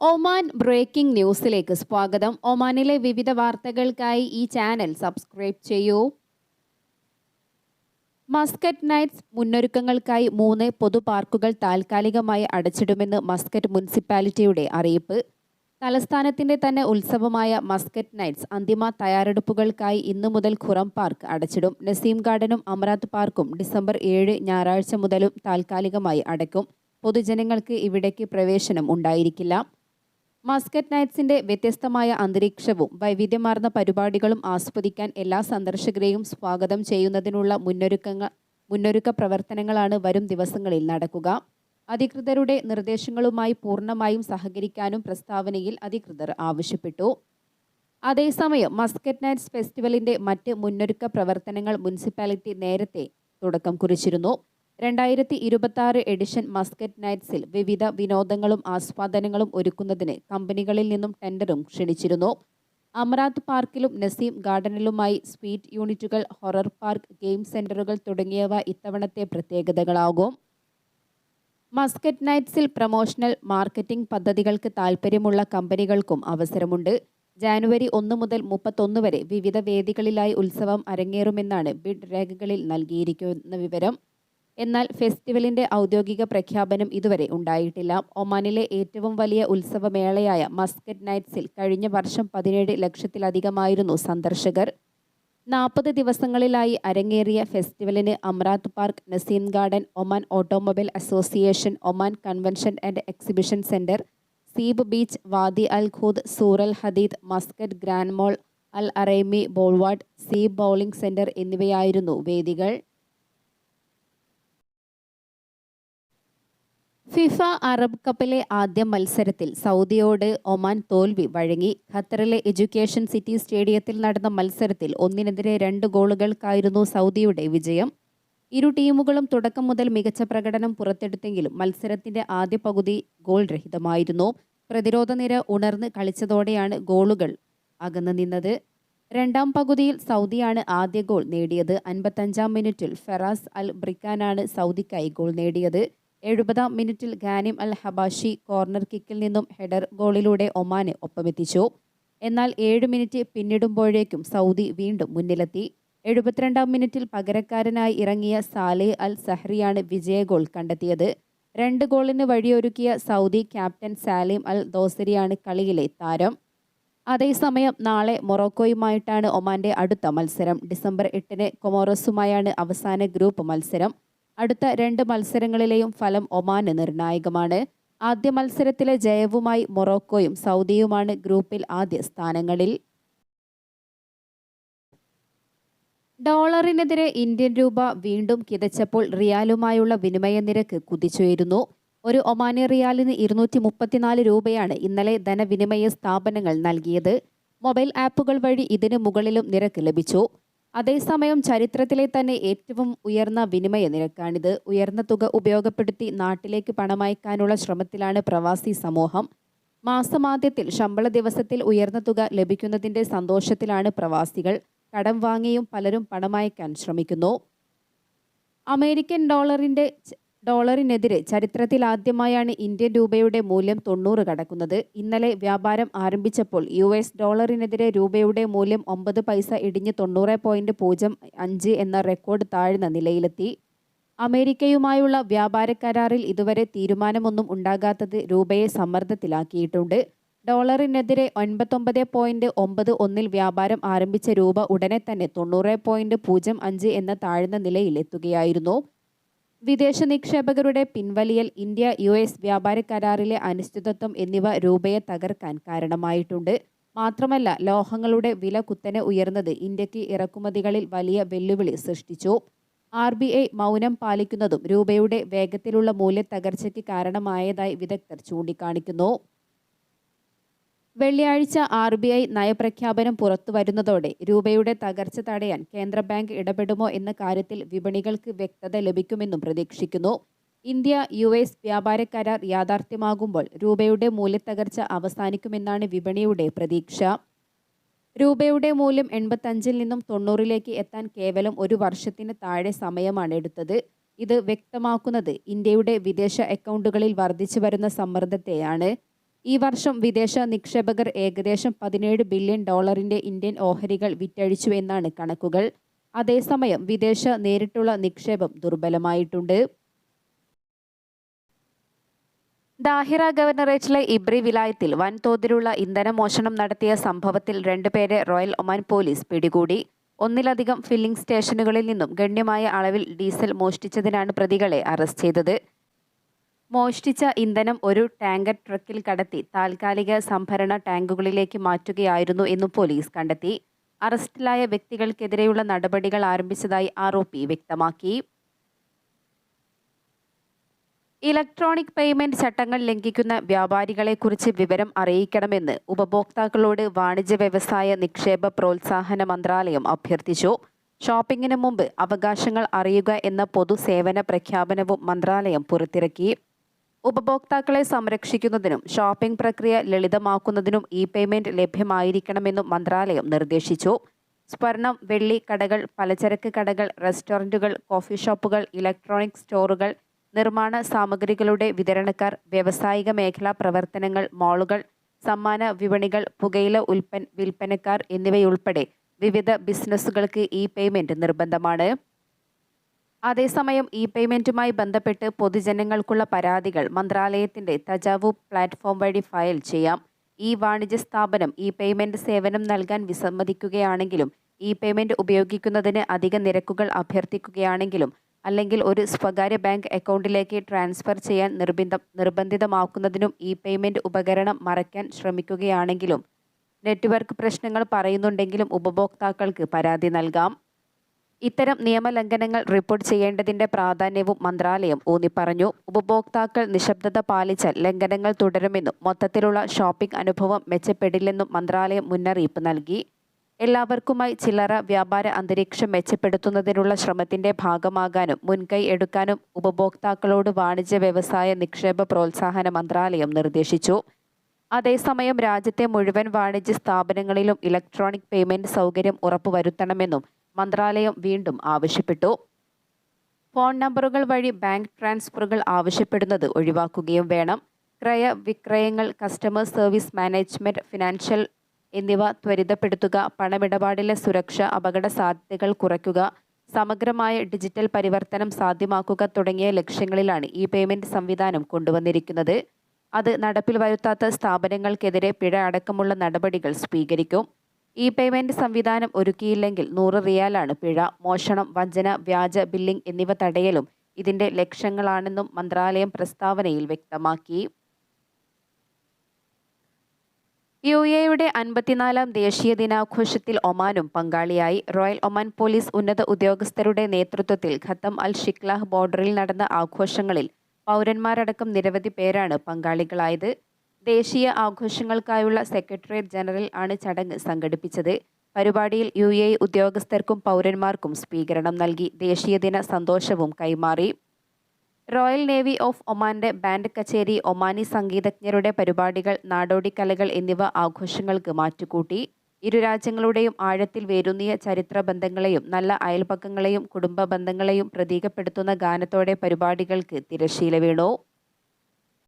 Oman breaking ന്യൂസിലേക്ക് സ്വാഗതം. ഒമാനിലെ വിവിധ വാർത്തകൾക്കായി ഈ ചാനൽ സബ്സ്ക്രൈബ് ചെയ്യൂ. മസ്കറ്റ് നൈറ്റ്സ് മുന്നൊരുക്കങ്ങൾക്കായി മൂന്ന് പൊതുപാർക്കുകൾ താൽക്കാലികമായി അടച്ചിടുമെന്ന് മസ്കറ്റ് മുനിസിപ്പാലിറ്റിയുടെ അറിയിപ്പ്. തലസ്ഥാനത്തിന്റെ തന്നെ ഉത്സവമായ മസ്കറ്റ് നൈറ്റ്സ് അന്തിമ തയ്യാറെടുപ്പുകൾക്കായി ഇന്നു മുതൽ ഖുറം പാർക്ക് അടച്ചിടും. നസീം ഗാർഡനും അമറാത്ത് പാർക്കും ഡിസംബർ ഏഴ് ഞായറാഴ്ച മുതലും താൽക്കാലികമായി അടയ്ക്കും. പൊതുജനങ്ങൾക്ക് ഇവിടേക്ക് പ്രവേശനം ഉണ്ടായിരിക്കില്ല. മസ്കറ്റ് നൈറ്റ്സിന്റെ വ്യത്യസ്തമായ അന്തരീക്ഷവും വൈവിധ്യമാർന്ന പരിപാടികളും ആസ്വദിക്കാൻ എല്ലാ സന്ദർശകരെയും സ്വാഗതം ചെയ്യുന്നതിനുള്ള മുന്നൊരുക്കങ്ങൾ മുന്നൊരുക്ക പ്രവർത്തനങ്ങളാണ് വരും ദിവസങ്ങളിൽ നടക്കുക. അധികൃതരുടെ നിർദ്ദേശങ്ങളുമായി പൂർണമായും സഹകരിക്കാനും പ്രസ്താവനയിൽ അധികൃതർ ആവശ്യപ്പെട്ടു. അതേസമയം മസ്കറ്റ് നൈറ്റ്സ് ഫെസ്റ്റിവലിന്റെ മറ്റ് മുന്നൊരുക്ക പ്രവർത്തനങ്ങൾ മുനിസിപ്പാലിറ്റി നേരത്തെ തുടക്കം കുറിച്ചിരുന്നു. രണ്ടായിരത്തി ഇരുപത്തി എഡിഷൻ മസ്കറ്റ് നൈറ്റ്സിൽ വിവിധ വിനോദങ്ങളും ആസ്വാദനങ്ങളും ഒരുക്കുന്നതിന് കമ്പനികളിൽ നിന്നും ടെൻഡറും ക്ഷണിച്ചിരുന്നു. അമറാത്ത് പാർക്കിലും നസീം ഗാർഡനിലുമായി സ്വീറ്റ് യൂണിറ്റുകൾ ഹൊറർ പാർക്ക് ഗെയിം സെന്ററുകൾ തുടങ്ങിയവ ഇത്തവണത്തെ പ്രത്യേകതകളാകും. മസ്കറ്റ് നൈറ്റ്സിൽ പ്രൊമോഷണൽ മാർക്കറ്റിംഗ് പദ്ധതികൾക്ക് താൽപ്പര്യമുള്ള കമ്പനികൾക്കും അവസരമുണ്ട്. ജാനുവരി ഒന്ന് മുതൽ മുപ്പത്തൊന്ന് വരെ വിവിധ വേദികളിലായി ഉത്സവം അരങ്ങേറുമെന്നാണ് ബിഡ് രേഖകളിൽ നൽകിയിരിക്കുന്ന വിവരം. എന്നാൽ ഫെസ്റ്റിവലിന്റെ ഔദ്യോഗിക പ്രഖ്യാപനം ഇതുവരെ ഉണ്ടായിട്ടില്ല. ഒമാനിലെ ഏറ്റവും വലിയ ഉത്സവമേളയായ മസ്കറ്റ് നൈറ്റ്സിൽ കഴിഞ്ഞ വർഷം പതിനേഴ് ലക്ഷത്തിലധികമായിരുന്നു സന്ദർശകർ. നാൽപ്പത് ദിവസങ്ങളിലായി അരങ്ങേറിയ ഫെസ്റ്റിവലിന് Amerat park Naseem garden Oman automobile association Oman convention and exhibition centre Seeb beach Wadi Al Khoud Sur Al Hadid Muscat grand mall Al Araimi boulevard Seeb bowling centre എന്നിവയായിരുന്നു വേദികൾ. ഫിഫ അറബ് കപ്പിലെ ആദ്യ മത്സരത്തിൽ സൗദിയോട് Oman തോൽവി വഴങ്ങി. ഖത്തറിലെ education city സ്റ്റേഡിയത്തിൽ നടന്ന മത്സരത്തിൽ ഒന്നിനെതിരെ രണ്ട് ഗോളുകൾക്കായിരുന്നു സൗദിയുടെ വിജയം. ഇരു ടീമുകളും തുടക്കം മുതൽ മികച്ച പ്രകടനം പുറത്തെടുത്തെങ്കിലും മത്സരത്തിന്റെ ആദ്യ പകുതി ഗോൾ രഹിതമായിരുന്നു. പ്രതിരോധ നിര ഉണർന്ന് കളിച്ചതോടെയാണ് ഗോളുകൾ അകന്നു നിന്നത്. രണ്ടാം പകുതിയിൽ സൗദിയാണ് ആദ്യ ഗോൾ നേടിയത്. അൻപത്തഞ്ചാം മിനിറ്റിൽ ഫെറാസ് അൽ ബ്രിക്കാനാണ് സൗദിക്കായി ഗോൾ നേടിയത്. എഴുപതാം മിനിറ്റിൽ ഗാനിം അൽ ഹബാഷി കോർണർ കിക്കിൽ നിന്നും ഹെഡർ ഗോളിലൂടെ ഒമാനെ ഒപ്പമെത്തിച്ചു. എന്നാൽ ഏഴ് മിനിറ്റ് പിന്നിടുമ്പോഴേക്കും സൗദി വീണ്ടും മുന്നിലെത്തി. എഴുപത്തിരണ്ടാം മിനിറ്റിൽ പകരക്കാരനായി ഇറങ്ങിയ സാലെ അൽ സഹ്രിയാണ് വിജയ ഗോൾ കണ്ടെത്തിയത്. രണ്ട് ഗോളിന് വഴിയൊരുക്കിയ സൗദി ക്യാപ്റ്റൻ സാലിം അൽ ദോസരിയാണ് കളിയിലെ താരം. അതേസമയം നാളെ മൊറോക്കോയുമായിട്ടാണ് ഒമാന്റെ അടുത്ത മത്സരം. ഡിസംബർ എട്ടിന് കൊമോറസുമായാണ് അവസാന ഗ്രൂപ്പ് മത്സരം. അടുത്ത രണ്ട് മത്സരങ്ങളിലെയും ഫലം ഒമാന് നിർണായകമാണ്. ആദ്യ മത്സരത്തിലെ ജയവുമായി മൊറോക്കോയും സൗദിയുമാണ് ഗ്രൂപ്പിൽ ആദ്യ സ്ഥാനങ്ങളിൽ. ഡോളറിനെതിരെ ഇന്ത്യൻ രൂപ വീണ്ടും കിതച്ചപ്പോൾ റിയാലുമായുള്ള വിനിമയ നിരക്ക് കുതിച്ചുയരുന്നു. ഒരു ഒമാനി റിയാലിന് ഇരുന്നൂറ്റി മുപ്പത്തിനാല് രൂപയാണ് ഇന്നലെ ധനവിനിമയ സ്ഥാപനങ്ങൾ നൽകിയത്. മൊബൈൽ ആപ്പുകൾ വഴി ഇതിന് മുകളിലും നിരക്ക് ലഭിച്ചു. അതേസമയം ചരിത്രത്തിലെ തന്നെ ഏറ്റവും ഉയർന്ന വിനിമയ നിരക്കാണിത്. ഉയർന്ന തുക ഉപയോഗപ്പെടുത്തി നാട്ടിലേക്ക് പണമയക്കാനുള്ള ശ്രമത്തിലാണ് പ്രവാസി സമൂഹം. മാസമാദ്യത്തിൽ ശമ്പള ദിവസത്തിൽ ഉയർന്ന തുക ലഭിക്കുന്നതിന്റെ സന്തോഷത്തിലാണ് പ്രവാസികൾ. കടം വാങ്ങിയും പലരും പണമയക്കാൻ ശ്രമിക്കുന്നു. അമേരിക്കൻ ഡോളറിന്റെ ഡോളറിനെതിരെ ചരിത്രത്തിൽ ആദ്യമായാണ് ഇന്ത്യൻ രൂപയുടെ മൂല്യം തൊണ്ണൂറ് കടക്കുന്നത്. ഇന്നലെ വ്യാപാരം ആരംഭിച്ചപ്പോൾ യു എസ് ഡോളറിനെതിരെ രൂപയുടെ മൂല്യം ഒമ്പത് പൈസ ഇടിഞ്ഞ് തൊണ്ണൂറ് പോയിന്റ് പൂജ്യം അഞ്ച് എന്ന റെക്കോർഡ് താഴ്ന്ന നിലയിലെത്തി. അമേരിക്കയുമായുള്ള വ്യാപാര കരാറിൽ ഇതുവരെ തീരുമാനമൊന്നും ഉണ്ടാകാത്തത് രൂപയെ സമ്മർദ്ദത്തിലാക്കിയിട്ടുണ്ട്. ഡോളറിനെതിരെ ഒൻപത്തൊമ്പത് പോയിന്റ് ഒമ്പത് ഒന്നിൽ വ്യാപാരം ആരംഭിച്ച രൂപ ഉടനെ തന്നെ തൊണ്ണൂറ് പോയിന്റ് പൂജ്യം അഞ്ച് എന്ന താഴ്ന്ന നിലയിലെത്തുകയായിരുന്നു. വിദേശ നിക്ഷേപകരുടെ പിൻവലിയൽ ഇന്ത്യ യു എസ് വ്യാപാര കരാറിലെ അനിശ്ചിതത്വം എന്നിവ രൂപയെ തകർക്കാൻ കാരണമായിട്ടുണ്ട്. മാത്രമല്ല ലോഹങ്ങളുടെ വില കുത്തനെ ഉയർന്നത് ഇന്ത്യയ്ക്ക് ഇറക്കുമതികളിൽ വലിയ വെല്ലുവിളി സൃഷ്ടിച്ചു. ആർ ബി ഐ മൗനം പാലിക്കുന്നതും രൂപയുടെ വേഗത്തിലുള്ള മൂല്യത്തകർച്ചയ്ക്ക് കാരണമായതായി വിദഗ്ധർ ചൂണ്ടിക്കാണിക്കുന്നു. വെള്ളിയാഴ്ച ആർ ബി ഐ നയപ്രഖ്യാപനം പുറത്തുവരുന്നതോടെ രൂപയുടെ തകർച്ച തടയാൻ കേന്ദ്ര ബാങ്ക് ഇടപെടുമോ എന്ന കാര്യത്തിൽ വിപണികൾക്ക് വ്യക്തത ലഭിക്കുമെന്നും പ്രതീക്ഷിക്കുന്നു. ഇന്ത്യ യു എസ് വ്യാപാര കരാർ യാഥാർത്ഥ്യമാകുമ്പോൾ രൂപയുടെ മൂല്യത്തകർച്ച അവസാനിക്കുമെന്നാണ് വിപണിയുടെ പ്രതീക്ഷ. രൂപയുടെ മൂല്യം എൺപത്തഞ്ചിൽ നിന്നും തൊണ്ണൂറിലേക്ക് എത്താൻ കേവലം ഒരു വർഷത്തിന് താഴെ സമയമാണ് എടുത്തത്. ഇത് വ്യക്തമാക്കുന്നത് ഇന്ത്യയുടെ വിദേശ അക്കൗണ്ടുകളിൽ വർദ്ധിച്ചു വരുന്ന സമ്മർദ്ദത്തെയാണ്. ഈ വർഷം വിദേശ നിക്ഷേപകർ ഏകദേശം പതിനേഴ് ബില്യൺ ഡോളറിന്റെ ഇന്ത്യൻ ഓഹരികൾ വിറ്റഴിച്ചു എന്നാണ് കണക്കുകൾ. അതേസമയം വിദേശ നേരിട്ടുള്ള നിക്ഷേപം ദുർബലമായിട്ടുണ്ട്. ദാഹിറ ഗവർണറേറ്റിലെ ഇബ്രി വിലായത്തിൽ വൻതോതിലുള്ള ഇന്ധന മോഷണം നടത്തിയ സംഭവത്തിൽ രണ്ടുപേരെ റോയൽ ഒമാൻ പോലീസ് പിടികൂടി. ഒന്നിലധികം ഫില്ലിംഗ് സ്റ്റേഷനുകളിൽ നിന്നും ഗണ്യമായ അളവിൽ ഡീസൽ മോഷ്ടിച്ചതിനാണ് പ്രതികളെ അറസ്റ്റ് ചെയ്തത്. മോഷ്ടിച്ച ഇന്ധനം ഒരു ടാങ്കർ ട്രക്കിൽ കടത്തി താൽക്കാലിക സംഭരണ ടാങ്കുകളിലേക്ക് മാറ്റുകയായിരുന്നു എന്നും പോലീസ് കണ്ടെത്തി. അറസ്റ്റിലായ വ്യക്തികൾക്കെതിരെയുള്ള നടപടികൾ ആരംഭിച്ചതായി ആരോപി വ്യക്തമാക്കി. ഇലക്ട്രോണിക് പേയ്മെന്റ് ചട്ടങ്ങൾ ലംഘിക്കുന്ന വ്യാപാരികളെക്കുറിച്ച് വിവരം അറിയിക്കണമെന്ന് ഉപഭോക്താക്കളോട് വാണിജ്യ വ്യവസായ നിക്ഷേപ പ്രോത്സാഹന മന്ത്രാലയം അഭ്യർത്ഥിച്ചു. ഷോപ്പിംഗിന് മുമ്പ് അവകാശങ്ങൾ അറിയുക എന്ന പൊതുസേവന പ്രഖ്യാപനവും മന്ത്രാലയം പുറത്തിറക്കി. ഉപഭോക്താക്കളെ സംരക്ഷിക്കുന്നതിനും ഷോപ്പിംഗ് പ്രക്രിയ ലളിതമാക്കുന്നതിനും ഇ പേയ്മെന്റ് ലഭ്യമായിരിക്കണമെന്നും മന്ത്രാലയം നിർദ്ദേശിച്ചു. സ്വർണം വെള്ളി കടകൾ പലചരക്ക് കടകൾ റെസ്റ്റോറന്റുകൾ കോഫി ഷോപ്പുകൾ ഇലക്ട്രോണിക് സ്റ്റോറുകൾ നിർമ്മാണ സാമഗ്രികളുടെ വിതരണക്കാർ വ്യാവസായിക മേഖലാ പ്രവർത്തനങ്ങൾ മാളുകൾ സമ്മാന വിപണികൾ പുകയില ഉൽപ്പൻ വിൽപ്പനക്കാർ എന്നിവയുൾപ്പെടെ വിവിധ ബിസിനസ്സുകൾക്ക് ഇ പേയ്മെന്റ് നിർബന്ധമാണ്. അതേസമയം ഇ പേയ്മെന്റുമായി ബന്ധപ്പെട്ട് പൊതുജനങ്ങൾക്കുള്ള പരാതികൾ മന്ത്രാലയത്തിന്റെ തജാവു പ്ലാറ്റ്ഫോം വഴി ഫയൽ ചെയ്യാം. ഈ വാണിജ്യ സ്ഥാപനം ഇ പേയ്മെന്റ് സേവനം നൽകാൻ വിസമ്മതിക്കുകയാണെങ്കിലും ഇ പേയ്മെന്റ് ഉപയോഗിക്കുന്നതിന് അധിക നിരക്കുകൾ അഭ്യർത്ഥിക്കുകയാണെങ്കിലും അല്ലെങ്കിൽ ഒരു സ്വകാര്യ ബാങ്ക് അക്കൗണ്ടിലേക്ക് ട്രാൻസ്ഫർ ചെയ്യാൻ നിർബന്ധം നിർബന്ധിതമാക്കുന്നതിനും ഇ പേയ്മെന്റ് ഉപകരണം മറയ്ക്കാൻ ശ്രമിക്കുകയാണെങ്കിലും നെറ്റ്വർക്ക് പ്രശ്നങ്ങൾ പറയുന്നുണ്ടെങ്കിലും ഉപഭോക്താക്കൾക്ക് പരാതി നൽകാം. ഇത്തരം നിയമലംഘനങ്ങൾ റിപ്പോർട്ട് ചെയ്യേണ്ടതിന്റെ പ്രാധാന്യവും മന്ത്രാലയം ഊന്നിപ്പറഞ്ഞു. ഉപഭോക്താക്കൾ നിശബ്ദത പാലിച്ചാൽ ലംഘനങ്ങൾ തുടരുമെന്നും മൊത്തത്തിലുള്ള ഷോപ്പിംഗ് അനുഭവം മെച്ചപ്പെടില്ലെന്നും മന്ത്രാലയം മുന്നറിയിപ്പ് നൽകി. എല്ലാവർക്കുമായി ചില്ലറ വ്യാപാര അന്തരീക്ഷം മെച്ചപ്പെടുത്തുന്നതിനുള്ള ശ്രമത്തിന്റെ ഭാഗമാകാനും മുൻകൈ എടുക്കാനും ഉപഭോക്താക്കളോട് വാണിജ്യ വ്യവസായ നിക്ഷേപ പ്രോത്സാഹന മന്ത്രാലയം നിർദ്ദേശിച്ചു. അതേസമയം രാജ്യത്തെ മുഴുവൻ വാണിജ്യ സ്ഥാപനങ്ങളിലും ഇലക്ട്രോണിക് പേയ്മെന്റ് സൗകര്യം ഉറപ്പുവരുത്തണമെന്നും മന്ത്രാലയം വീണ്ടും ആവശ്യപ്പെട്ടു. ഫോൺ നമ്പറുകൾ വഴി ബാങ്ക് ട്രാൻസ്ഫറുകൾ ആവശ്യപ്പെടുന്നത് ഒഴിവാക്കുകയും വേണം. ക്രയ വിക്രയങ്ങൾ കസ്റ്റമർ സർവീസ് മാനേജ്മെന്റ് ഫിനാൻഷ്യൽ എന്നിവ ത്വരിതപ്പെടുത്തുക പണമിടപാടിലെ സുരക്ഷ അപകട സാധ്യതകൾ കുറയ്ക്കുക സമഗ്രമായ ഡിജിറ്റൽ പരിവർത്തനം സാധ്യമാക്കുക തുടങ്ങിയ ലക്ഷ്യങ്ങളിലാണ് ഈ പേയ്മെന്റ് സംവിധാനം കൊണ്ടുവന്നിരിക്കുന്നത്. അത് നടപ്പിൽ വരുത്താത്ത സ്ഥാപനങ്ങൾക്കെതിരെ പിഴ അടക്കമുള്ള നടപടികൾ സ്വീകരിക്കും. ഇ പേയ്മെന്റ് സംവിധാനം ഒരുക്കിയില്ലെങ്കിൽ നൂറ് റിയാലാണ് പിഴ മോഷണം വഞ്ചന വ്യാജ ബില്ലിംഗ് എന്നിവ തടയലും. ഇതിന്റെ ലക്ഷ്യങ്ങളാണെന്നും മന്ത്രാലയം പ്രസ്താവനയിൽ വ്യക്തമാക്കി. യു എയുടെ അൻപത്തിനാലാം ദേശീയ ദിനാഘോഷത്തിൽ ഒമാനും പങ്കാളിയായി. റോയൽ ഒമാൻ പോലീസ് ഉന്നത ഉദ്യോഗസ്ഥരുടെ നേതൃത്വത്തിൽ ഖത്തം അൽ ഷിക്ലാഹ് ബോർഡറിൽ നടന്ന ആഘോഷങ്ങളിൽ പൗരന്മാരടക്കം നിരവധി പേരാണ് പങ്കാളികളായത്. ദേശീയ ആഘോഷങ്ങൾക്കായുള്ള സെക്രട്ടേറിയറ്റ് ജനറൽ ആണ് ചടങ്ങ് സംഘടിപ്പിച്ചത്. പരിപാടിയിൽ യു എ ഉദ്യോഗസ്ഥർക്കും പൗരന്മാർക്കും സ്വീകരണം നൽകി ദേശീയദിന സന്തോഷവും കൈമാറി. റോയൽ നേവി ഓഫ് ഒമാന്റെ ബാൻഡ് കച്ചേരി ഒമാനി സംഗീതജ്ഞരുടെ പരിപാടികൾ നാടോടി കലകൾ എന്നിവ ആഘോഷങ്ങൾക്ക് മാറ്റുകൂട്ടി. ഇരു രാജ്യങ്ങളുടെയും ആഴത്തിൽ വേരൂന്നിയ ചരിത്ര ബന്ധങ്ങളെയും നല്ല അയൽപക്കങ്ങളെയും കുടുംബ ബന്ധങ്ങളെയും പ്രതീകപ്പെടുത്തുന്ന ഗാനത്തോടെ പരിപാടികൾക്ക് തിരശീല വീണു.